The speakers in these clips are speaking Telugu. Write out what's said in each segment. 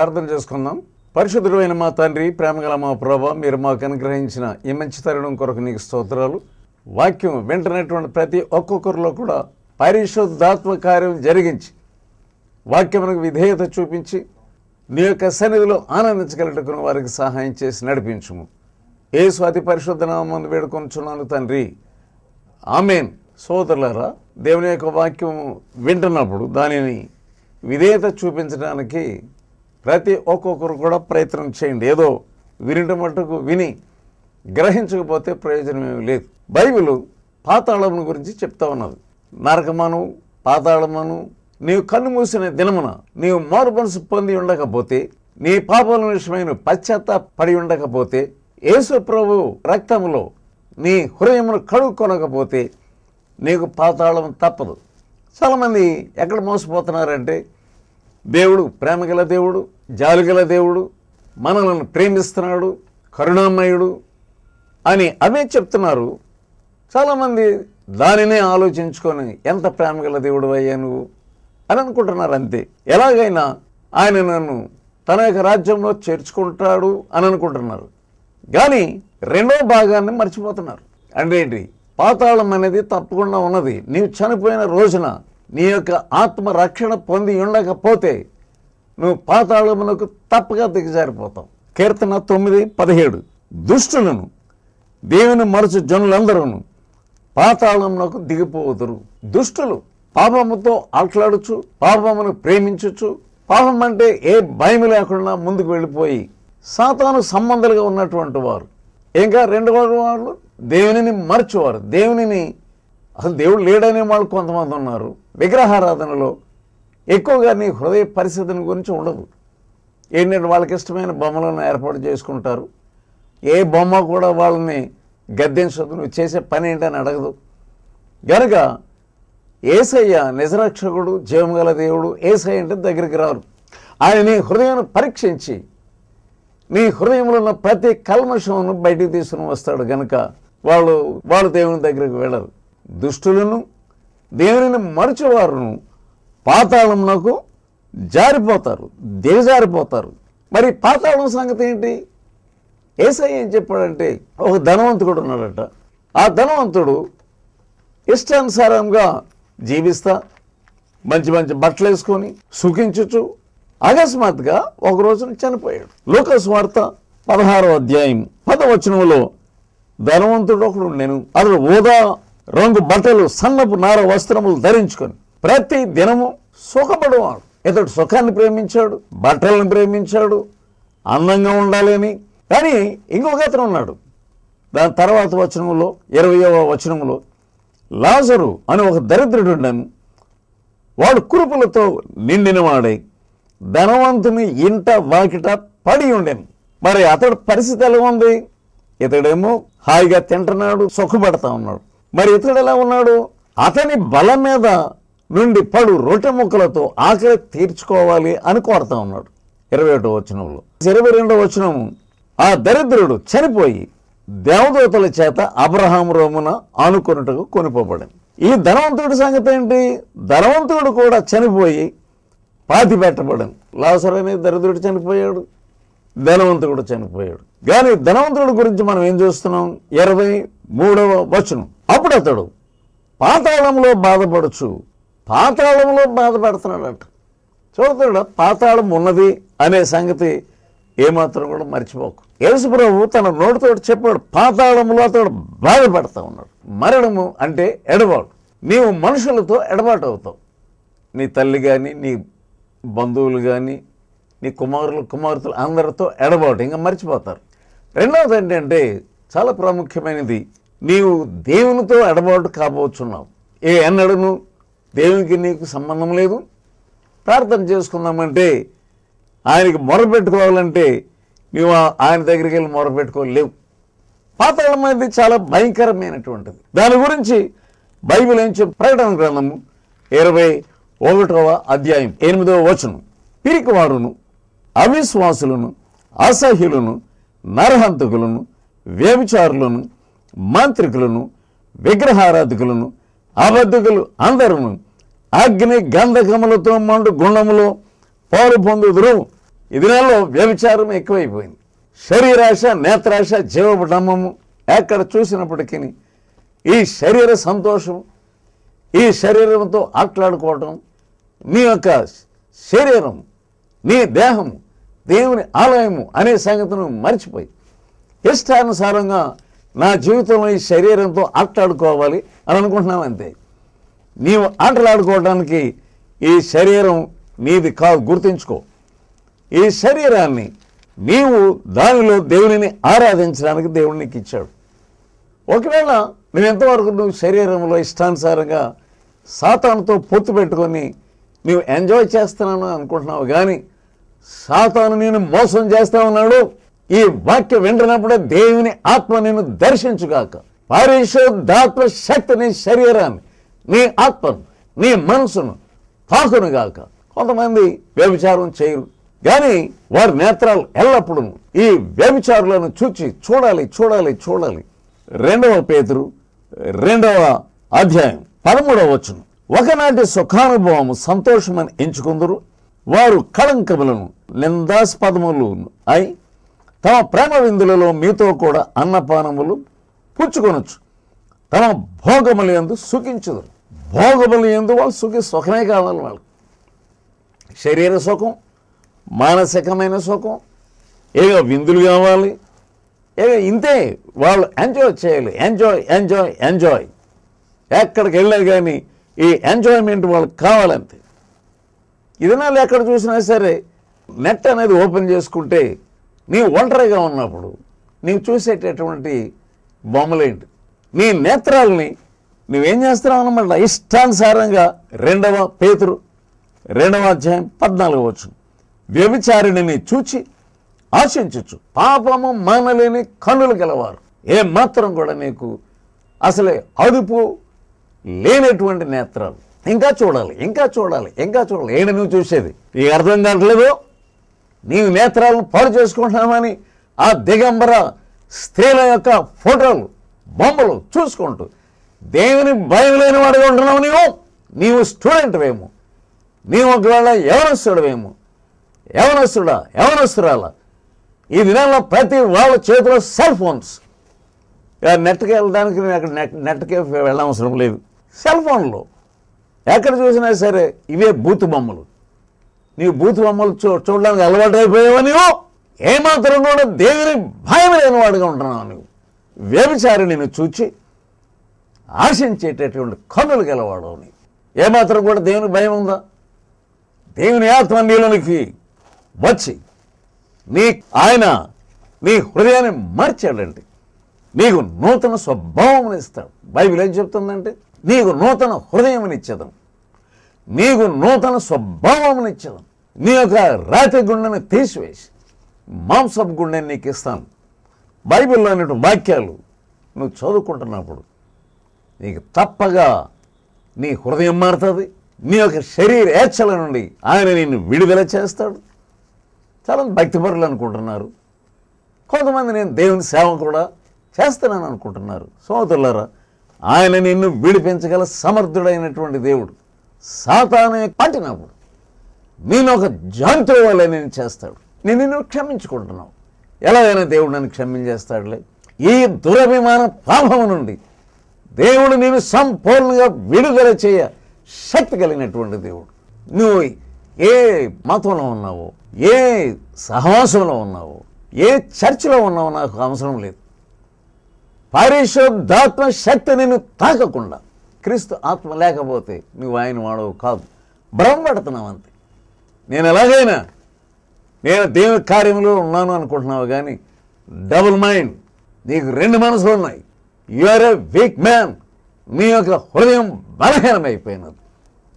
ప్రార్థన చేసుకుందాం. పరిశుద్ధుడైన అయిన మా తండ్రి ప్రేమగల మా ప్రభా మీరు మాకు అనుగ్రహించిన ఈ మంచి తరుణం కొరకు నీకు స్తోత్రాలు. వాక్యం వింటున్నటువంటి ప్రతి ఒక్కొక్కరిలో కూడా పరిశుద్ధాత్మ కార్యం జరిగించి వాక్యమునకు విధేయత చూపించి నీ యొక్క సన్నిధిలో ఆనందించగలటకును వారికి సహాయం చేసి నడిపించుము. ఏ స్వాతి పరిశుద్ధ వేడుకొని వేడుకొంచున్నాను తండ్రి. ఆమెన్. సోదరులారా దేవుని యొక్క వాక్యం వింటున్నప్పుడు దానిని విధేయత చూపించడానికి ప్రతి ఒక్కొక్కరు కూడా ప్రయత్నం చేయండి. ఏదో వినటం మటుకు విని గ్రహించకపోతే ప్రయోజనం ఏమీ లేదు. బైబిల్ పాతాళమును గురించి చెప్తా ఉన్నది. నరకమను పాతాళమను నీవు కన్ను మూసిన దినమున నీవు మారు మనసు పొంది ఉండకపోతే నీ పాపల విషయమైన పశ్చాత్త పడి ఉండకపోతే యేసు ప్రభు రక్తములో నీ హృదయమును కడుక్కొనకపోతే నీకు పాతాళం తప్పదు. చాలామంది ఎక్కడ మోసపోతున్నారంటే దేవుడు ప్రేమగల దేవుడు జాలుగల దేవుడు మనలను ప్రేమిస్తున్నాడు కరుణామయుడు అని అవే చెప్తున్నారు. చాలామంది దానినే ఆలోచించుకొని ఎంత ప్రేమగల దేవుడు అయ్యా నువ్వు అని అనుకుంటున్నారు అంతే. ఎలాగైనా ఆయన నన్ను తన యొక్క రాజ్యంలో చేర్చుకుంటాడు అని అనుకుంటున్నారు. కానీ రెండో భాగాన్ని మర్చిపోతున్నారు. అంటే ఏంటి? పాతాళం అనేది తప్పకుండా ఉన్నది. నీవు చనిపోయిన రోజున నీ యొక్క ఆత్మ రక్షణ పొంది ఉండకపోతే నువ్వు పాతాళమునకు తప్పగా దిగజారిపోతావు. కీర్తన తొమ్మిది పదిహేడు. దుష్టులను దేవుని మరచు జనులందరూ పాతాళమునకు దిగిపోదురు. దుష్టులు పాపముతో ఆట్లాడుచు పాపమును ప్రేమించచ్చు పాపం అంటే ఏ భయం లేకుండా ముందుకు వెళ్ళిపోయి సాతాను సంబంధాలుగా ఉన్నటువంటి వారు. ఇంకా రెండు వాళ్ళు దేవునిని మరచువారు. దేవునిని అసలు దేవుడు లేడనే వాళ్ళు కొంతమంది ఉన్నారు. విగ్రహారాధనలో ఎక్కువగా నీ హృదయ పరిశోధన గురించి ఉండదు. ఏంటంటే వాళ్ళకి ఇష్టమైన బొమ్మలను ఏర్పాటు చేసుకుంటారు? ఏ బొమ్మ కూడా వాళ్ళని గద్దెంచదు నువ్వు చేసే పని ఏంటని అడగదు. గనుక ఏసయ్య నిజరక్షకుడు జీవంగల దేవుడు ఏసయ్య అంటే దగ్గరికి రారు. ఆయన నీ హృదయాన్ని పరీక్షించి నీ హృదయంలో ఉన్న ప్రతి కల్మషమును బయటికి తీసుకుని వస్తాడు. కనుక వాళ్ళు వాళ్ళు దేవుని దగ్గరికి వెళ్ళరు. దుష్టులను దేవుని మరచేవారును పాతాళంలోకు జారిపోతారు దిగజారిపోతారు మరి పాతాళం సంగతి ఏంటి? ఏసై ఏం చెప్పాడంటే ఒక ధనవంతుడు ఉన్నాడట. ఆ ధనవంతుడు ఇష్టానుసారంగా జీవిస్తా మంచి మంచి బట్టలు వేసుకొని సుఖించుచు అకస్మాత్తుగా ఒక రోజున చనిపోయాడు. లోకస్ వార్త పదహారో అధ్యాయం పదవచనంలో ధనవంతుడు ఒకడు నేను అతడు ఓదా రంగు బట్టలు సన్నపు నార వస్త్రములు ధరించుకొని ప్రతి దినము సుఖపడేవాడు. ఇతడు సుఖాన్ని ప్రేమించాడు బట్టలను ప్రేమించాడు అందంగా ఉండాలని. కానీ ఇంకొక అతను ఉన్నాడు. దాని తర్వాత వచనంలో ఇరవయవ వచనంలో లాజరు అని ఒక దరిద్రుడు ఉండను. వాడు కురుపులతో నిండినవాడై ధనవంతుని ఇంట వాకిట పడి ఉండేను. మరి అతడు పరిస్థితి ఎలా ఉంది? ఇతడేమో హాయిగా తింటున్నాడు సుఖపడతా ఉన్నాడు. మరి ఇతడు ఎలా ఉన్నాడు? అతని బలం మీద నుండి పడు రొట్టె ముక్కలతో ఆకలి తీర్చుకోవాలి అని కోరుతా ఉన్నాడు. ఇరవై ఒకటో వచనంలో. ఇరవై రెండో వచనము ఆ దరిద్రుడు చనిపోయి దేవదూతల చేత అబ్రహాం రోమున ఆనుకున్నట్టుగా కొనిపోబడింది. ఈ ధనవంతుడి సంగతి ఏంటి? ధనవంతుడు కూడా చనిపోయి పాతి పెట్టబడింది. లాసర్ దరిద్రుడు చనిపోయాడు. ధనవంతుడు చనిపోయాడు. కానీ ధనవంతుడి గురించి మనం ఏం చూస్తున్నాం? ఇరవై మూడవ వచనం. అప్పుడు అతడు పాతాళంలో బాధపడచ్చు. పాతాళంలో బాధపడుతున్నాడట. చూడతాడు పాతాళం ఉన్నది అనే సంగతి ఏమాత్రం కూడా మర్చిపోకు. యేసుప్రభు తన నోటితో చెప్పాడు పాతాళంలో అతడు బాధపడతా ఉన్నాడు. మరణము అంటే ఎడబాటు. నీవు మనుషులతో ఎడబాటు అవుతావు నీ తల్లి కానీ నీ బంధువులు కానీ నీ కుమారులు కుమార్తెలు అందరితో ఎడబాటు. ఇంకా మర్చిపోతారు. రెండవది ఏంటంటే చాలా ప్రాముఖ్యమైనది. నీవు దేవునితో ఎడబాటు కాబోచున్నావు. ఏ ఎన్నడను దేవునికి నీకు సంబంధం లేదు. ప్రార్థన చేసుకుందామంటే ఆయనకి మొరపెట్టుకోవాలంటే నువ్వు ఆయన దగ్గరికి వెళ్ళి మొరపెట్టుకోలేవు పాతాళం అనేది చాలా భయంకరమైనటువంటిది. దాని గురించి బైబిల్ ఏం చెప్పి ప్రకటన గ్రంథము ఇరవై ఒకటవ అధ్యాయం ఎనిమిదవ వచనం. పిరికివారును అవిశ్వాసులను అసహ్యులను నరహంతకులను వ్యభిచారులను మాంత్రికులను విగ్రహారాధికులను అబద్ధకులు అందరును అగ్ని గంధకములతో మండు గుండములో పాలు పొందుదురు. ఈ నెలలో వ్యభిచారం ఎక్కువైపోయింది. శరీరాశ నేత్రాశ జీవడమ్మము ఎక్కడ చూసినప్పటికీ ఈ శరీర సంతోషం ఈ శరీరంతో ఆటలాడుకోవటం నీ యొక్క శరీరం నీ దేహం దేవుని ఆలయము అనే సంగతిను మర్చిపోయి ఇష్టానుసారంగా నా జీవితంలో ఈ శరీరంతో ఆటలాడుకోవాలి అని అనుకుంటున్నావు అంతే. నీవు ఆటలాడుకోవడానికి ఈ శరీరం నీది కాదు గుర్తుంచుకో. ఈ శరీరాన్ని నీవు దానిలో దేవునిని ఆరాధించడానికి దేవుడు నీకు ఇచ్చాడు. ఒకవేళ నువ్వు ఎంతవరకు నువ్వు శరీరంలో ఇష్టానుసారంగా సాతానుతో పొత్తు పెట్టుకొని నువ్వు ఎంజాయ్ చేస్తున్నాను అనుకుంటున్నావు కానీ సాతాను నేను మోసం చేస్తా ఉన్నాడు. ఈ వాక్యం వింటున్నప్పుడే దేవుని ఆత్మ నేను దర్శించుగాక. పరిశుద్ధాత్మ శక్తి నీ శరీరాన్ని నీ ఆత్మను నీ మనసును తాకునుగాక. కొంతమంది వ్యభిచారం చేయరు. కానీ వారి నేత్రాలు ఎల్లప్పుడూ ఈ వ్యభిచారులను చూచి చూడాలి చూడాలి చూడాలి. రెండవ పేతురు రెండవ అధ్యాయం పదమూడవ వచ్చును ఒకనాటి సుఖానుభవము సంతోషమని ఎంచుకుందరు. వారు కళంకములను నిందాస్పదములు అయి తమ ప్రేమ విందులలో మీతో కూడా అన్నపానములు పుచ్చుకొనొచ్చు. తమ భోగములు ఎందు సుఖించదు భోగములు ఎందు వాళ్ళు సుఖి సుఖమే కావాలి వాళ్ళు శరీర సుఖం మానసికమైన సుఖం ఏదో విందులు కావాలి ఏదో ఇంతే వాళ్ళు ఎంజాయ్ చేయాలి. Enjoy enjoy enjoy. ఎక్కడికి వెళ్ళారు కానీ ఈ ఎంజాయ్మెంట్ వాళ్ళకి కావాలంతే. ఇదనాలు ఎక్కడ చూసినా సరే నెట్ అనేది ఓపెన్ చేసుకుంటే నీ ఒంటరిగా ఉన్నప్పుడు నీవు చూసేటటువంటి బొమ్మలేంటి? నీ నేత్రాలని నువ్వేం చేస్తున్నావు అన్నమాట? ఇష్టానుసారంగా రెండవ పేతురు రెండవ అధ్యాయం పద్నాలుగు వచ్చు వ్యభిచారిణిని చూచి ఆశించచ్చు పాపము మానలేని కన్నులు గలవారు. ఏ మాత్రం కూడా నీకు అసలే అదుపు లేనటువంటి నేత్రాలు. ఇంకా చూడాలి ఇంకా చూడాలి ఇంకా చూడాలి. ఏంటి నువ్వు చూసేది? నీకు అర్థం కావట్లేదు? నీవు నేత్రాలను పాడు చేసుకుంటున్నామని ఆ దిగంబర స్త్రీల యొక్క ఫోటోలు బొమ్మలు చూసుకుంటూ దేవుని భయం లేని వాడిగా ఉంటున్నావు నీవు. నీవు స్టూడెంట్ వేము. నీవు ఒకవేళ యవనస్తుడవేమో యవనస్తుడా యవనస్తురాలా. ఈ దినాల్లో ప్రతి వాళ్ళ చేతిలో సెల్ ఫోన్స్ నెట్కి వెళ్ళడానికి నేను అక్కడ నెట్ నెట్కే వెళ్ళవసరం లేదు. సెల్ ఫోన్లో ఎక్కడ చూసినా సరే ఇవే బూతు బొమ్మలు. నీవు బూతు బొమ్మలు చూ చూడడానికి అలవాటు అయిపోయావా నీవు? ఏమాత్రం కూడా దేవుని భయం లేని వాడుగా ఉంటున్నావు నువ్వు వ్యభిచారి నేను చూచి ఆశించేటటువంటి కన్నులు గలవాడు నీవు. ఏమాత్రం కూడా దేవుని భయం ఉందా? దేవుని ఆత్మ నీలోనికి వచ్చి నీ ఆయన నీ హృదయాన్ని మార్చాడండి నీకు నూతన స్వభావం ఇస్తాడు. బైబిల్ ఏం చెప్తుందంటే నీకు నూతన హృదయం ఇచ్చేదం నీకు నూతన స్వభావం ఇచ్చేదం నీ యొక్క రాతి గుండెని తీసివేసి మాంసపు గుండెని నీకు ఇస్తాను. బైబిల్లో అనేటువంటి వాక్యాలు నువ్వు చదువుకుంటున్నప్పుడు నీకు తప్పగా నీ హృదయం మారుతుంది నీ యొక్క శరీర ఏచ్ఛల నుండి ఆయన నిన్ను విడుదల చేస్తాడు. చాలా భక్తిపరులు అనుకుంటున్నారు. కొంతమంది నేను దేవుని సేవ కూడా చేస్తున్నాను అనుకుంటున్నారు. సోదరులారా ఆయన నిన్ను విడిపించగల సమర్థుడైనటువంటి దేవుడు సాతానే పట్టినప్పుడు నేను ఒక జంతువు వల్ల నేను చేస్తాడు. నేను నిన్ను క్షమించుకుంటున్నావు ఎలాగైనా దేవుడు నన్ను క్షమించేస్తాడులే. ఈ దురభిమాన పాపం నుండి దేవుడు నేను సంపూర్ణంగా విడుదల చేయ శక్తి కలిగినటువంటి దేవుడు. నువ్వు ఏ మతంలో ఉన్నావో ఏ సహవాసంలో ఉన్నావో ఏ చర్చిలో ఉన్నావో నాకు అవసరం లేదు. పరిశుద్ధాత్మ శక్తి నేను తాకకుండా క్రీస్తు ఆత్మ లేకపోతే నువ్వు ఆయన వాడవు కాదు. భ్రమపడుతున్నావు అంతే. నేను ఎలాగైనా నేను దేవుని కార్యంలో ఉన్నాను అనుకుంటున్నావు కానీ డబుల్ మైండ్ నీకు రెండు మనసులు ఉన్నాయి. You are a weak man నీ యొక్క హృదయం బలహీనమైపోయినది.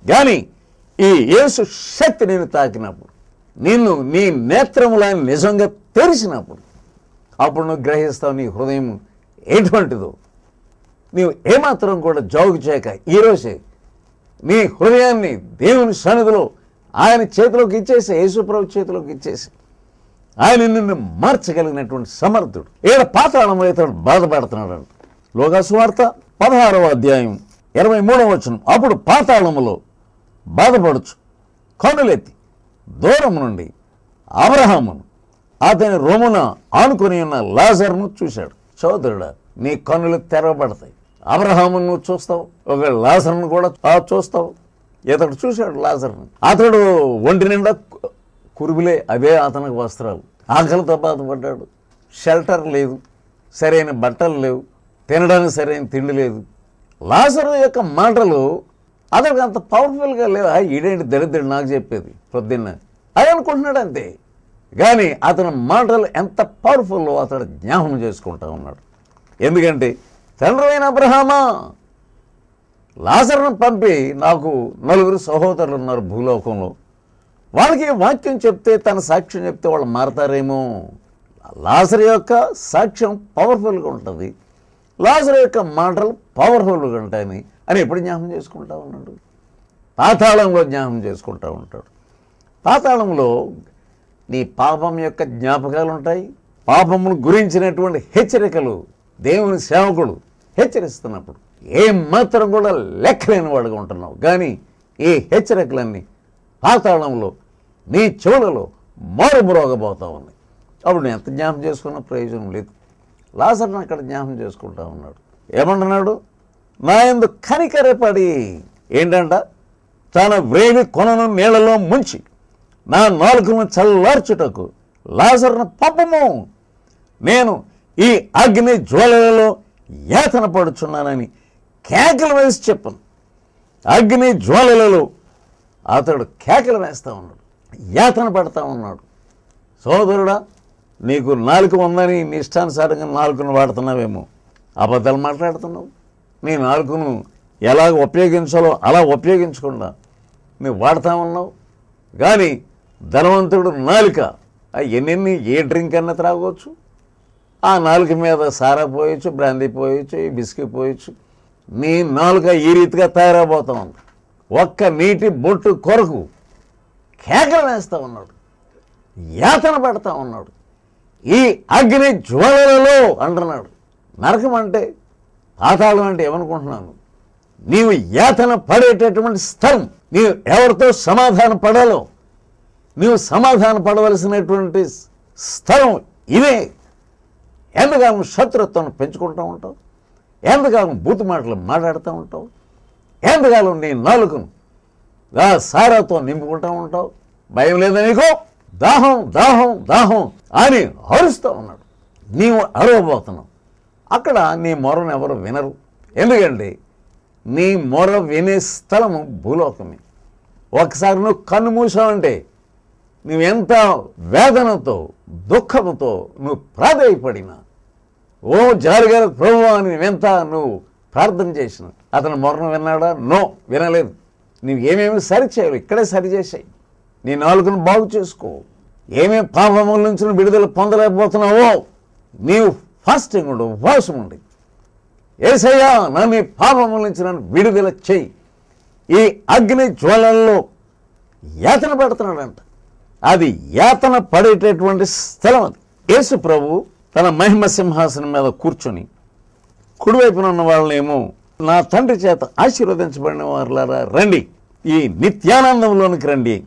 కానీ ఈ యేసు శక్తి నేను తాకినప్పుడు నిన్ను నీ నేత్రములను నిజంగా తెరిచినప్పుడు అప్పుడు నువ్వు గ్రహిస్తావు నీ హృదయం ఎటువంటిదో. నీవు ఏమాత్రం కూడా జోగు చేయక ఈరోజే నీ హృదయాన్ని దేవుని సన్నిధిలో ఆయన చేతిలోకి ఇచ్చేసి యేసుప్రభు చేతిలోకి ఇచ్చేసి ఆయన నిన్ను మార్చగలిగినటువంటి సమర్థుడు. ఏడ పాతాళంలో ఇతడు బాధపడుతున్నాడు. అంట లోకాసు వార్త పదహారవ అధ్యాయం ఇరవై మూడవ వచనం. అప్పుడు పాతాళములో బాధపడచ్చు కనులెత్తి దూరం నుండి అబ్రహామును అతని రోమున ఆనుకొని ఉన్న లాజర్ను చూశాడు. సోదరుడా నీ కన్నులు తెరవబడతాయి. అబ్రహామును నువ్వు చూస్తావు ఒక లాజర్ను కూడా చూస్తావు. ఇతడు చూశాడు లాజర్ని. అతడు ఒంటి నిండా కురుబులే అవే అతనికి వస్త్రాలు. ఆకలితో బాధపడ్డాడు షెల్టర్ లేదు సరైన బట్టలు లేవు తినడానికి సరైన తిండి లేదు. లాజరు యొక్క మాటలు అతనికి అంత పవర్ఫుల్గా లేవు. ఈడేంటి దరిద్రుడు నాకు చెప్పేది పొద్దున్న అది అనుకుంటున్నాడు అంతే. కానీ అతని మాటలు ఎంత పవర్ఫుల్ అతడు జ్ఞాపకం చేసుకుంటా ఉన్నాడు. ఎందుకంటే తండ్రి అయిన అబ్రహామా లాజర్ను పంపి నాకు నలుగురు సహోదరులు ఉన్నారు భూలోకంలో. వాళ్ళకి వాక్యం చెప్తే తన సాక్ష్యం చెప్తే వాళ్ళు మారతారేమో. లాజర్ యొక్క సాక్ష్యం పవర్ఫుల్గా ఉంటుంది. లాజర్ యొక్క మాటలు పవర్ఫుల్గా ఉంటాయని అని ఎప్పుడు జ్ఞాపం చేసుకుంటా ఉన్నాడు? పాతాళంలో జ్ఞాపం చేసుకుంటూ ఉంటాడు. పాతాళంలో నీ పాపం యొక్క జ్ఞాపకాలు ఉంటాయి. పాపమును గురించినటువంటి హెచ్చరికలు దేవుని సేవకుడు హెచ్చరిస్తున్నప్పుడు ఏం మాత్రం కూడా లెక్కలేని వాడుగా ఉంటున్నావు. కానీ ఈ హెచ్చరికలన్నీ పాతాళంలో నీ చెవులలో మారుమురోగబోతా ఉన్నాయి. అప్పుడు నేను ఎంత జ్ఞాపం చేసుకున్న ప్రయోజనం లేదు. లాసర్ని అక్కడ జ్ఞాపం చేసుకుంటా ఉన్నాడు. ఏమంటున్నాడు? నా ఎందు కనికరపడి ఏంటంట? తన వేడి కొనను నీళ్ళలో ముంచి నా నాలుకను చల్లార్చుటకు లాసర్ను పంపము. నేను ఈ అగ్ని జ్వాలలలో యాతన పడుచున్నానని కేకలు వేసి చెప్పను. అగ్ని జ్వాలలలో అతడు కేకలు వేస్తూ ఉన్నాడు. యాతన పడతా ఉన్నాడు. సోదరుడా నీకు నాలుక ఉందని నీ ఇష్టానుసారంగా నాలుకను వాడుతున్నావేమో. అబద్ధాలు మాట్లాడుతున్నావు? నీ నాలుకను ఎలా ఉపయోగించాలో అలా ఉపయోగించకుండా నువ్వు వాడుతూ ఉన్నావు? కానీ ధనవంతుడు నాలుక ఎన్నెన్ని ఏ డ్రింక్ అన్న త్రాగవచ్చు ఆ నాలుక మీద సారా పోయొచ్చు బ్రాందీ పోయొచ్చు ఈ పోయొచ్చు నీ నాలుక ఈ రీతిగా తయారైపోతా ఉంది. ఒక్క నీటి బొట్టు కొరకు కేకలు వేస్తూ ఉన్నాడు. యాతన పడతా ఉన్నాడు. ఈ అగ్ని జ్వాలలలో అంటున్నాడు. నరకం అంటే పాతాళం అంటే ఏమనుకుంటున్నాను? నీవు యాతన పడేటటువంటి స్థలం నీవు ఎవరితో సమాధాన పడాలో నీవు సమాధాన పడవలసినటువంటి స్థలం ఇదే. ఎంతకాలం శత్రుత్వం పెంచుకుంటూ ఉంటావు? ఎంతకాలం బూతు మాటలు మాట్లాడుతూ ఉంటావు? ఎంతకాలం నీ నాలుకను? సారాతో నింపుకుంటూ ఉంటావు? భయం లేదా నీకు? దాహం దాహం దాహం అని అరుస్తూ ఉన్నాడు. నీవు అరవబోతున్నావు. అక్కడ నీ మొరను ఎవరు వినరు. ఎందుకంటే నీ మొర వినే స్థలము భూలోకమే. ఒకసారి నువ్వు కన్ను మూసావంటే నువ్వెంత వేదనతో దుఃఖంతో నువ్వు ప్రాధాయపడినా ఓ జాలిగారు ప్రభు అని వింత నువ్వు ప్రార్థన చేసిన. అతను మొరను విన్నాడా? నో వినలేదు. నువ్వు ఏమేమి సరి చేయవు ఇక్కడే సరి చేసాయి. నీ నాలుగును బాగు చేసుకో. ఏమేమి పాపముల నుంచి విడుదల పొందలేకపోతున్నావో నీవు ఫాస్టింగ్ ఉండు ఉపవాసం ఉండి. ఏసయ్యా నన్ను ఈ పాపముల నుంచి నన్ను విడుదల చెయ్యి ఈ అగ్ని జ్వాలల్లో యాతన పెడుతున్నాడంట. అది యాతన పడేటటువంటి స్థలం అది. యేసు ప్రభు తన మహిమ సింహాసనం మీద కూర్చొని కుడివైపున ఉన్న వాళ్ళనేమో నా తండ్రి చేత ఆశీర్వదించబడిన వారులారా రండి. ఈ నిత్యానందంలోనికి రండి.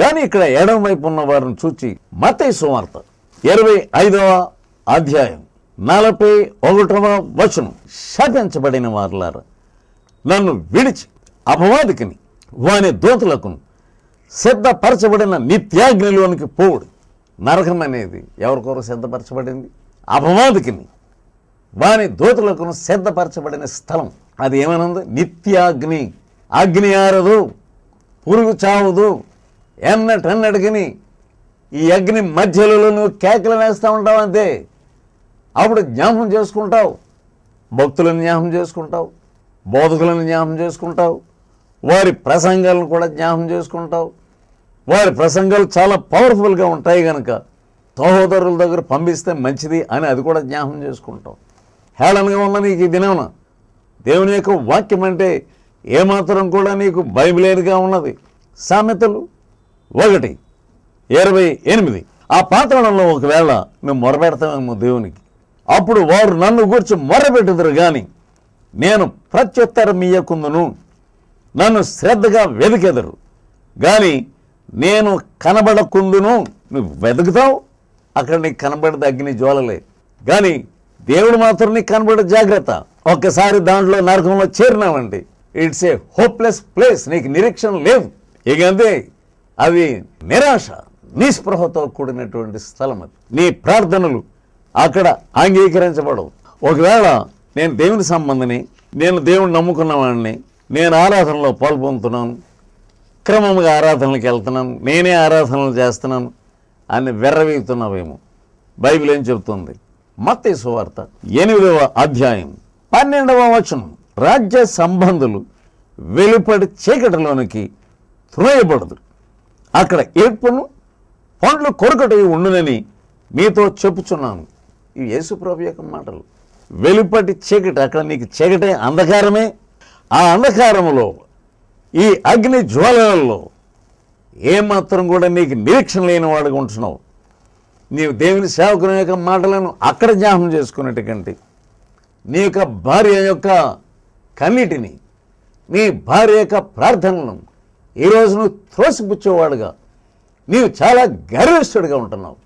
కానీ ఇక్కడ ఎడమ వైపు ఉన్న వారిని చూచి మతయి సువార్త. ఇరవై ఐదవ అధ్యాయం. నలభై ఒకటవ వచనం. శపించబడిన వారులారా నన్ను విడిచి అపవాదికిని వాని దోతులకు సిద్ధపరచబడిన నిత్యాగ్నిలోనికి పోవుడు. నరకం అనేది ఎవరికొరకు సిద్ధపరచబడింది? అపవాదికిని వాని దోతులకును సిద్ధపరచబడిన స్థలం. అది ఏమనుంది? నిత్యాగ్ని. అగ్ని ఆరదు పురుగు చావదు ఎన్నటన్నటికి ఈ అగ్ని మధ్యలో నువ్వు కేకలు వేస్తూ ఉంటావు అంతే. అప్పుడు జ్ఞాపం చేసుకుంటావు. భక్తులను జ్ఞాపం చేసుకుంటావు. బోధకులను జ్ఞాపం చేసుకుంటావు. వారి ప్రసంగాలను కూడా జ్ఞాపం చేసుకుంటావు. వారి ప్రసంగాలు చాలా పవర్ఫుల్గా ఉంటాయి కనుక సహోదరుల దగ్గర పంపిస్తే మంచిది అని అది కూడా జ్ఞాపం చేసుకుంటాం. హేళనగా ఉన్న నీకు ఈ దినమున దేవుని యొక్క వాక్యం అంటే ఏమాత్రం కూడా నీకు బైబిలేరుగా ఉన్నది. సామెతలు ఒకటి ఇరవై ఎనిమిది. ఆ పాత్రలో ఒకవేళ మేము మొరపెడతామేమో దేవునికి. అప్పుడు వారు నన్ను గురించి మొరపెట్టుదురు కానీ నేను ప్రత్యుత్తరం ఇయ్యకుందును నన్ను శ్రద్ధగా వెతికెదరు కానీ నేను కనబడకుండును నువ్వు వెతుకుతావు అక్కడ నీకు కనబడేది అగ్ని జ్వాలలే. కానీ దేవుడు మాత్రం నీకు కనబడే జాగ్రత్త. ఒక్కసారి దాంట్లో నరకంలో చేరినావండి ఇట్స్ ఏ హోప్లెస్ ప్లేస్ నీకు నిరీక్షణ లేవు ఇకంతే అవి అది నిరాశ నిస్పృహతో కూడినటువంటి స్థలం అది. నీ ప్రార్థనలు అక్కడ అంగీకరించబడవు. ఒకవేళ నేను దేవుని సంబంధిని నేను దేవుని నమ్ముకున్నవాడిని నేను ఆరాధనలో పాల్పొందుతున్నాను అక్రమంగా ఆరాధనలకు వెళ్తున్నాను నేనే ఆరాధనలు చేస్తున్నాను అని వెర్రవీగుతున్నావేమో. బైబిల్ ఏం చెబుతుంది? మత్తే సువార్త ఎనిమిదవ అధ్యాయం పన్నెండవ వచనం. రాజ్య సంబంధులు వెలుపడి చీకటిలోనికి త్రోయబడదు. అక్కడ ఏడ్పును పండ్లు కొరకటి ఉండునని మీతో చెప్పుచున్నాను. ఇవి యేసుప్రభు యొక్క మాటలు. వెలుపటి చీకటి అక్కడ నీకు చీకటే అంధకారమే. ఆ అంధకారంలో ఈ అగ్ని జ్వాలలలో ఏమాత్రం కూడా నీకు నిరీక్షణ లేని వాడుగా ఉంటున్నావు. నీవు దేవుని సేవకుని యొక్క మాటలను అక్కడ జ్ఞాపం చేసుకున్నట్టు కంటే నీ యొక్క భార్య యొక్క కన్నిటిని నీ భార్య యొక్క ప్రార్థనలను ఈరోజు నువ్వు త్రోసిపుచ్చేవాడుగా. నీవు చాలా గర్విష్ఠుడిగా ఉంటున్నావు.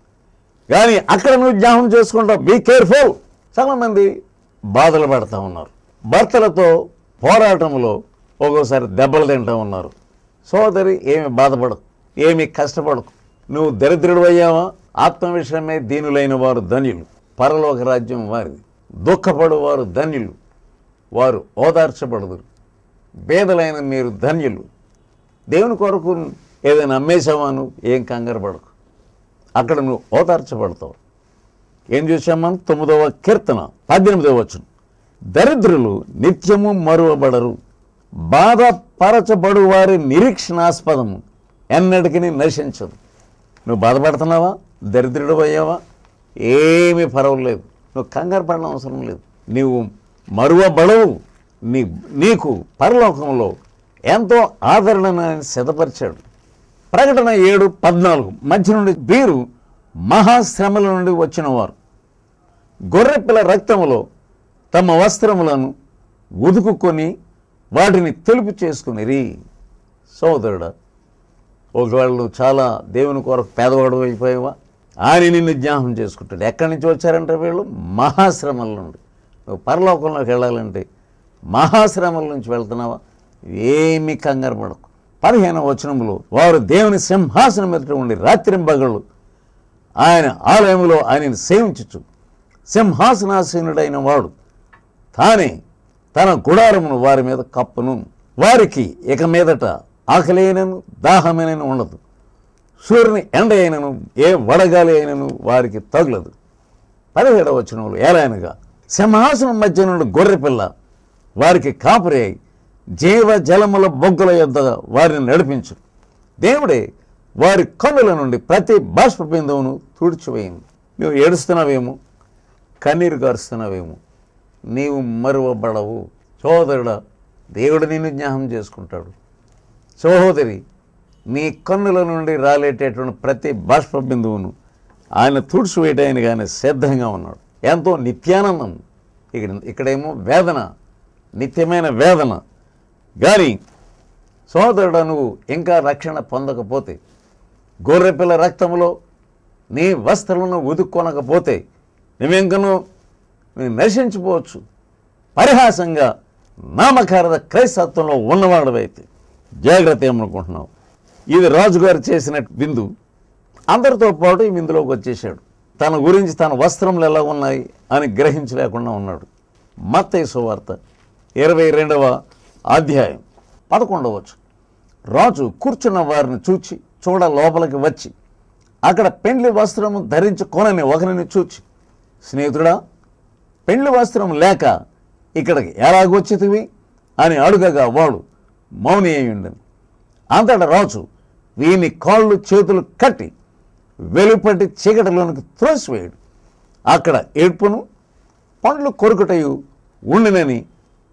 కానీ అక్కడ నువ్వు జ్ఞాపం చేసుకుంటావు బీ కేర్ఫుల్ చాలామంది బాధలు పడతా ఉన్నారు. భర్తలతో పోరాటంలో ఒక్కోసారి దెబ్బలు తింటూ ఉన్నారు. సోదరి ఏమి బాధపడకు ఏమి కష్టపడకు. నువ్వు దరిద్రుడు అయ్యావా ఆత్మ విషయమే దీనులైన వారు ధన్యులు. పరలోక రాజ్యం వారిది. దుఃఖపడు వారు ధన్యులు. వారు ఓదార్చబడదురు. పేదలైన మీరు ధన్యులు. దేవుని కొరకు ఏదైనా అమ్మేసావా నువ్వు? ఏం కంగారు పడకు. అక్కడ నువ్వు ఓదార్చబడతావు. ఏం చూసామని తొమ్మిదవ కీర్తన పద్దెనిమిదవ వచ్చును దరిద్రులు నిత్యము మరువబడరు. బాధపరచబడు వారి నిరీక్షణాస్పదము. ఎన్నటికి నశించదు. నువ్వు బాధపడుతున్నావా? దరిద్రుడు అయ్యావా? ఏమీ పర్వాలేదు. నువ్వు కంగారు పడడం అవసరం లేదు. నీవు మరువబడవు. నీ నీకు పరలోకంలో ఎంతో ఆదరణను సిద్ధపరిచాడు. ప్రకటన ఏడు పద్నాలుగు. మధ్య నుండి వీరు మహాశ్రమల నుండి వచ్చినవారు. గొర్రెపిల్ల రక్తములో తమ వస్త్రములను ఉదుకుకొని వాటిని తెలుపు చేసుకునిరి. సోదరుడా ఒకవేళ నువ్వు చాలా దేవుని కొరకు పేదవాడు అయిపోయావా? ఆయన నిన్ను జ్ఞాపం చేసుకుంటాడు. ఎక్కడి నుంచి వచ్చారంటే వీళ్ళు? మహాశ్రమల నుండి. నువ్వు పరలోకంలోకి వెళ్ళాలంటే మహాశ్రమల నుంచి వెళ్తున్నావా? ఏమీ కంగారు పడకు. పదిహేను వచనములో వారు దేవుని సింహాసనం ఎదుట ఉండి రాత్రింబగళ్ళు ఆయన ఆలయంలో ఆయనను సేవించచ్చు సింహాసనాసీనుడైన వాడు. తానే తన గుడారమును వారి మీద కప్పును. వారికి ఇక మీదట ఆకలి దాహమైనను ఉండదు. సూర్యుని ఎండ అయినను ఏ వడగాలి అయినను వారికి తగులదు. పదిహేడవ వచనంలో ఏలైనగా సింహాసనం మధ్య నుండి గొర్రెపిల్ల వారికి కాపురి అయి జీవ జలముల బొగ్గుల యొద్ద వారిని నడిపించు దేవుడే వారి కన్నుల నుండి ప్రతి బాష్ప బిందువును తుడిచివేయింది నువ్వు ఏడుస్తున్నావేమో? కన్నీరు గారుస్తున్నావేమో? నీవు మరువబడవు. సోదరుడా దేవుడు నిన్ను జ్ఞాపం చేసుకుంటాడు. సహోదరి నీ కన్నుల నుండి రాలేటటువంటి ప్రతి బాష్ప బిందువును ఆయన తుడిచివేయడానికి ఆయన సిద్ధంగా ఉన్నాడు. ఎంతో నిత్యానందం. ఇక్కడ ఇక్కడేమో వేదన నిత్యమైన వేదన. కానీ సోదరుడు నువ్వు ఇంకా రక్షణ పొందకపోతే గొర్రెపిల్ల రక్తంలో నీ వస్త్రమును ఉదుక్కొనకపోతే నువ్వెంకను మేము నశించిపోవచ్చు. పరిహాసంగా నామకారద క్రైస్తత్వంలో ఉన్నవాడవైతే జాగ్రత్త ఏమనుకుంటున్నావు? ఇది రాజుగారు చేసిన విందు. అందరితో పాటు ఈ విందులోకి వచ్చేసాడు తన గురించి తన వస్త్రములు ఎలా ఉన్నాయి అని గ్రహించలేకుండా ఉన్నాడు. మత్తయి సువార్త ఇరవై రెండవ అధ్యాయం పదకొండవచ్చు రాజు కూర్చున్న వారిని చూచి చూడ లోపలికి వచ్చి అక్కడ పెండ్లి వస్త్రము ధరించుకొనని ఒకరిని చూచి స్నేహితుడా పెండ్లి వస్త్రం లేక ఇక్కడికి ఎలాగొచ్చితివి అని అడుగగా వాడు మౌని అయ్యుండని అంతట అంతటా రాజు వీని కాళ్ళు చేతులు కట్టి వెలుపటి చీకటిలోనికి త్రోసివేయడు. అక్కడ ఏడ్పును పండ్లు కొరుకుటయు ఉండినని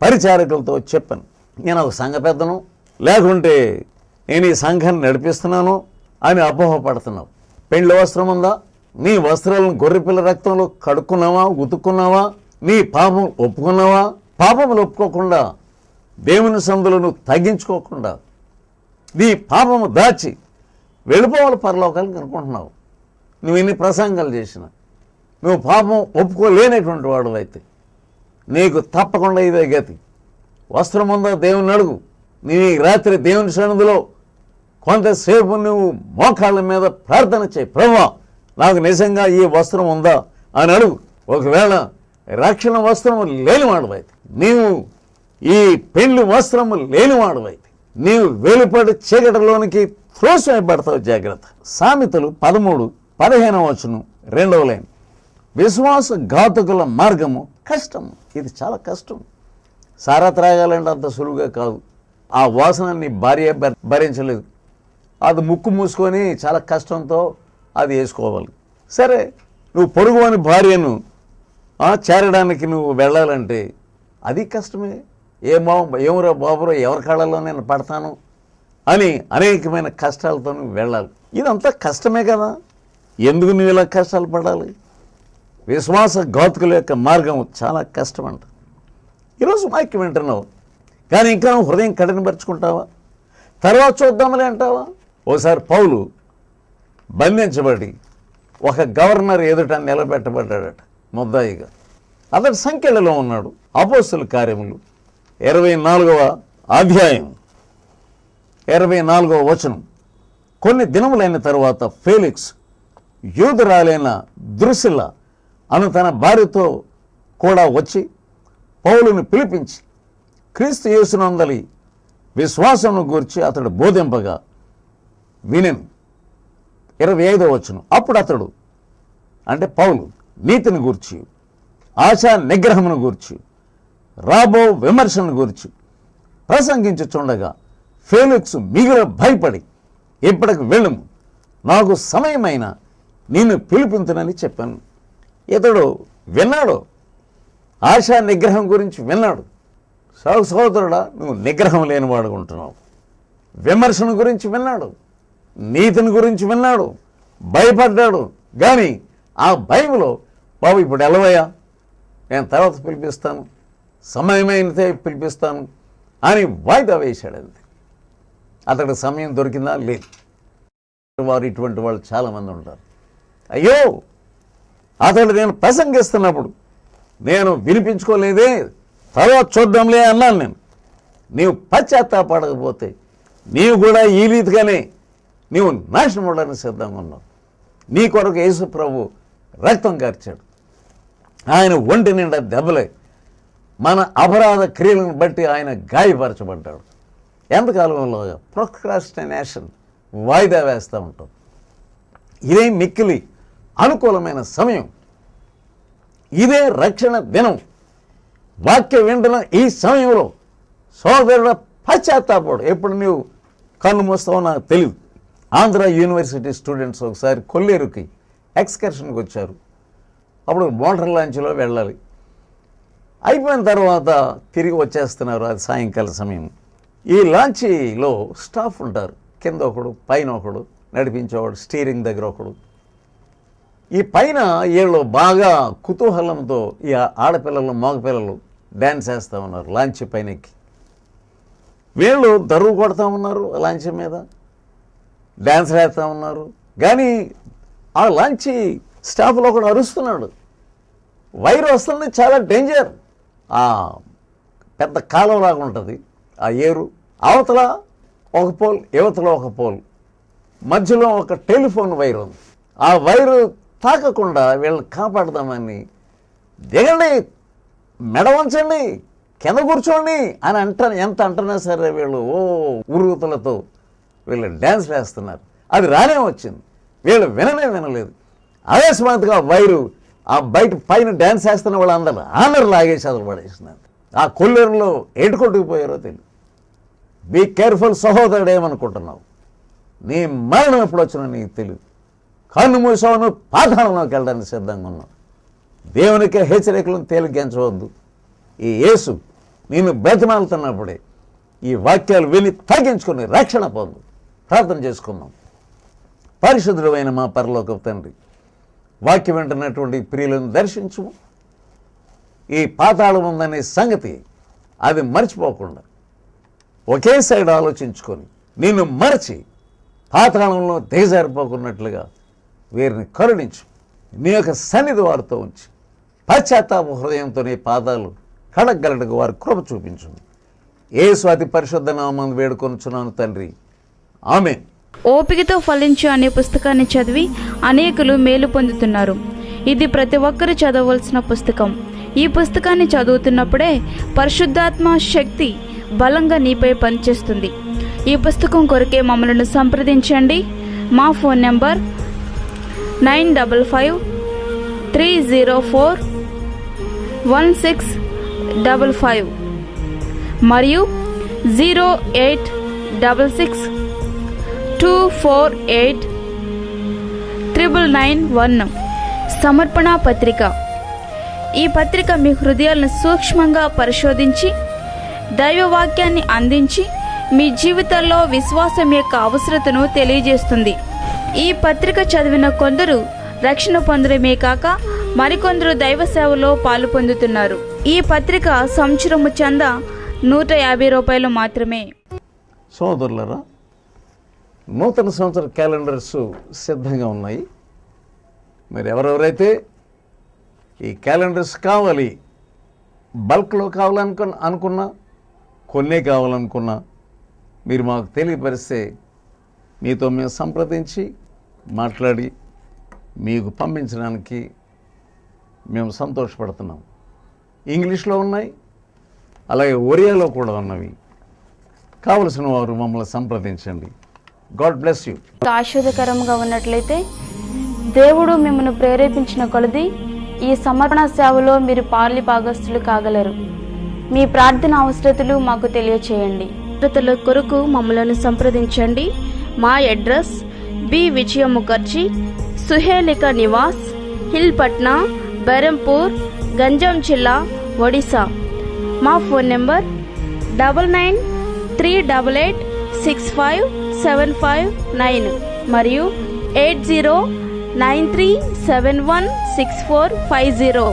పరిచారకులతో చెప్పాను. నేను ఒక సంఘ పెద్దను లేకుంటే నేను ఈ సంఘాన్ని నడిపిస్తున్నాను అని అపోహపడుతున్నావు. పెండ్లి వస్త్రం ఉందా? నీ వస్త్రాలను గొర్రెపిల్ల రక్తంలో కడుక్కున్నావా ఉతుక్కున్నావా? నీ పాపం ఒప్పుకున్నావా? పాపములు ఒప్పుకోకుండా దేవుని సందులను తగ్గించుకోకుండా నీ పాపము దాచి వెళ్ళిపోవాలి పరలోకానికి అనుకుంటున్నావు. నువ్వు ఎన్ని ప్రసంగాలు చేసినా నువ్వు పాపం ఒప్పుకోలేనటువంటి వాడు అయితే నీకు తప్పకుండా ఇదే గతి. వస్త్రం ఉందా దేవుని అడుగు. నీ రాత్రి దేవుని సన్నిధిలో కొంతసేపు నువ్వు మోకాళ్ళ మీద ప్రార్థన చేయి. ప్రభా నాకు నిజంగా ఈ వస్త్రం ఉందా అని అడుగు. ఒకవేళ రక్షణ వస్త్రము లేనివాడవైతే నీవు ఈ పెళ్ళి వస్త్రము లేనివాడవైతే నీవు వెలుపడి చీకటిలోనికి త్రోసివేయబడతావు జాగ్రత్త. సామెతలు పదమూడు పదిహేనవ వచ్చును రెండవ లైన్. విశ్వాస ఘాతకుల మార్గము కష్టం ఇది చాలా కష్టం. సారా త్రాగాలంటే అంత సులువుగా కాదు. ఆ వాసన నీ భార్య భరించలేదు. అది ముక్కు మూసుకొని చాలా కష్టంతో అది వేసుకోవాలి. సరే నువ్వు పొరుగువని భార్యను చేరడానికి నువ్వు వెళ్ళాలంటే అది కష్టమే. ఏ ఏమో ఏమరా బాబురా ఎవరి కాళ్ళలో నేను పడతాను అని అనేకమైన కష్టాలతో నువ్వు వెళ్ళాలి. ఇదంతా కష్టమే కదా. ఎందుకు నువ్వు ఇలా కష్టాలు పడాలి? విశ్వాస ఘాతుకుల యొక్క మార్గం చాలా కష్టం అంట ఈరోజు వాక్యం వింటున్నావు. కానీ ఇంకా నువ్వు హృదయం కఠినపరుచుకుంటావా? తర్వాత చూద్దామని అంటావా? ఓసారి పౌలు బంధించబడి ఒక గవర్నర్ ఎదుట నిలబెట్టబడ్డాడట. ముద్దాయిగా. అతడు సంఖ్యలలో ఉన్నాడు అపోస్తుల కార్యములు. ఇరవై నాలుగవ అధ్యాయం. ఇరవై నాలుగవ వచనం. కొన్ని దినములైన తరువాత ఫేలిక్స్ యూదురాలైన దృశిల అను తన భార్యతో కూడా వచ్చి పౌలుని పిలిపించి క్రీస్తు యేసునందలి విశ్వాసమును గూర్చి అతడు బోధింపగా వినెను. ఇరవై ఐదో వచనం. అప్పుడు అతడు అంటే పౌలు నీతిని గూర్చి ఆశా నిగ్రహమును గూర్చి రాబో విమర్శను గూర్చి ప్రసంగించుచుండగా ఫేలిక్స్ మిగిలిన భయపడి ఇప్పటికి వెళ్ళము. నాకు సమయమైన నేను పిలిపించనని చెప్పాను. ఇతడు విన్నాడు. ఆశా నిగ్రహం గురించి విన్నాడు. సహ సహోదరుడా నువ్వు నిగ్రహం లేనివాడు ఉంటున్నావు. విమర్శన గురించి విన్నాడు. నీతిని గురించి విన్నాడు. భయపడ్డాడు. కానీ ఆ భయంలో బాబు ఇప్పుడు ఎలవయ్యా నేను తర్వాత పిలిపిస్తాను. సమయమైనతే పిలిపిస్తాను అని వాయిదా వేశాడు అది అతడు సమయం దొరికిందా? లేదు. వారు ఇటువంటి వాళ్ళు చాలామంది ఉంటారు. అయ్యో! అతడు నేను ప్రసంగిస్తున్నప్పుడు నేను వినిపించుకోలేదే. తర్వాత చూద్దాంలే అన్నాను నేను. నీవు పశ్చాత్తాపడకపోతే నీవు కూడా ఈ రీతిగానే నీవు నాశనం అవడానికి సిద్ధంగా ఉన్నావు. నీ కొరకు యేసు ప్రభు రక్తం కార్చాడు. ఆయన ఒంటి నిండా దెబ్బలే. మన అపరాధ క్రియలను బట్టి ఆయన గాయపరచబడ్డాడు. ఎంతకాలంలో ప్రొక్రాస్టినేషన్ వాయిదా వేస్తూ ఉంటాం. ఇదే మిక్కిలి అనుకూలమైన సమయం. ఇదే రక్షణ దినం. వాక్యం వింటున్న ఈ సమయంలో సోదరుడు పశ్చాత్తాపడు. ఎప్పుడు నువ్వు కన్ను మూస్తావో నాకు తెలియదు ఆంధ్ర యూనివర్సిటీ స్టూడెంట్స్ ఒకసారి కొల్లేరుకి ఎక్స్కర్షన్కి వచ్చారు. అప్పుడు మోటార్ లాంచ్లో వెళ్ళాలి. అయిపోయిన తర్వాత తిరిగి వచ్చేస్తున్నారు అది సాయంకాల సమయం. ఈ లాంచీలో స్టాఫ్ ఉంటారు. కింద ఒకడు పైన ఒకడు నడిపించేవాడు స్టీరింగ్ దగ్గర ఒకడు. ఈ పైన వీళ్ళు బాగా కుతూహలంతో ఈ ఆడపిల్లలు మగపిల్లలు డ్యాన్స్ వేస్తూ ఉన్నారు లాంచ్ పైనకి వీళ్ళు దరువు కొడతా ఉన్నారు లాంచ్ మీద. డ్యాన్స్ వేస్తూ ఉన్నారు. కానీ ఆ లాంచ్ స్టాఫ్లో ఒకడు అరుస్తున్నాడు. వైర్ వస్తుంది చాలా డేంజర్. ఆ పెద్ద కాలంలాగా ఉంటుంది. ఆ ఏరు అవతల ఒక పోల్ యువతల ఒక పోల్ మధ్యలో ఒక టెలిఫోన్ వైర్ ఉంది. ఆ వైరు తాకకుండా వీళ్ళని కాపాడదామని దిగండి మెడ ఉంచండి కింద కూర్చోండి అని అంట ఎంత అంటున్నా సరే వీళ్ళు ఓ ఉరుగుతులతో వీళ్ళు డ్యాన్స్ వేస్తున్నారు. అది రానే వచ్చింది. వీళ్ళు విననే వినలేదు. అకస్మాత్తుగా వైరు ఆ బయట పైన డ్యాన్స్ వేస్తున్న వాళ్ళందరూ ఆనర్ లాగేసి అతను పడేసినారు. ఆ కొల్లేరులో ఏటుకొట్టుకుపోయారో తెలియదు బీ కేర్ఫుల్ సహోదరుడు ఏమనుకుంటున్నావు నీ మరణం ఎప్పుడు వచ్చినా నీకు తెలియదు కన్ను మూసావు నువ్వు పాతాళంలోకి వెళ్ళడానికి సిద్ధంగా ఉన్నావు. దేవునికే హెచ్చరికలను తేలిగించవద్దు ఈ యేసు నేను బతిమాలుతున్నప్పుడే ఈ వాక్యాలు విని తగ్గించుకుని రక్షణ పొందు. ప్రార్థన చేసుకున్నాం పరిశుద్ధుడమైన మా పరలోక తండ్రి వాక్యం వింటున్నటువంటి ప్రియులను దర్శించుము ఈ పాతాళం ఉందనే సంగతి అది మర్చిపోకుండా ఒకే సైడ్ ఆలోచించుకొని నిన్ను మరచి పాతాళంలో దిగజారిపోకున్నట్లుగా వీరిని కరుణించు. నీ యొక్క సన్నిధి వారితో ఉంచి. పశ్చాత్తాప హృదయంతో నీ పాదాలు కడగలటకు వారి కృప చూపించు ఏ స్వాతి పరిశుద్ధ నామం వేడుకొనుచున్నాను తండ్రి. ఆమె ఓపికతో ఫలించు అనే పుస్తకాన్ని చదివి అనేకులు మేలు పొందుతున్నారు. ఇది ప్రతి ఒక్కరూ చదవలసిన పుస్తకం. ఈ పుస్తకాన్ని చదువుతున్నప్పుడే పరిశుద్ధాత్మ శక్తి బలంగా నీపై పనిచేస్తుంది. ఈ పుస్తకం కొరకే మమ్మల్ని సంప్రదించండి. మా phone number nine double five three zero four one six double five మరియు zero eight double six two four eight triple nine one సమర్పణ పత్రిక. ఈ పత్రిక మీ హృదయాలను సూక్ష్మంగా పరిశోధించి దైవవాక్యాన్ని అందించి మీ జీవితంలో విశ్వాసం యొక్క అవసరతను తెలియజేస్తుంది. ఈ పత్రిక చదివిన కొందరు రక్షణ పొందడమే కాక మరికొందరు దైవ సేవలో పాలు పొందుతున్నారు. ఈ పత్రిక సంవత్సరము చంద నూట యాభై రూపాయలు మాత్రమే. సోదరులరా నూతన సంవత్సర క్యాలెండర్స్ సిద్ధంగా ఉన్నాయి. మరి ఎవరెవరైతే ఈ క్యాలెండర్స్ కావాలి బల్క్లో కావాలనుకు అనుకున్నా కొన్నే కావాలనుకున్నా మీరు మాకు తెలియపరిస్తే మీతో మేము సంప్రదించి మాట్లాడి మీకు పంపించడానికి మేము సంతోషపడుతున్నాం. ఇంగ్లీష్లో ఉన్నాయి అలాగే ఒరియాలో కూడా ఉన్నవి. కావలసిన వారు మమ్మల్ని సంప్రదించండి. గాడ్ బ్లెస్ యూ ఆశీర్వదకరంగా ఉన్నట్లయితే దేవుడు మిమ్మల్ని ప్రేరేపించిన కొలది ఈ సమర్పణ సేవలో మీరు పాలి భాగస్థులు కాగలరు. మీ ప్రార్థన అవసరతలు మాకు తెలియచేయండి. అవసరతల కొరకు మమ్మల్ని సంప్రదించండి. మా address B Vijaya Mukherjee Suhelika Nivas hill Patna Berhampur Ganjam జిల్లా ఒడిశా. మా phone number double nine three double eight six five seven five nine మరియు eight zero nine three seven one six four five zero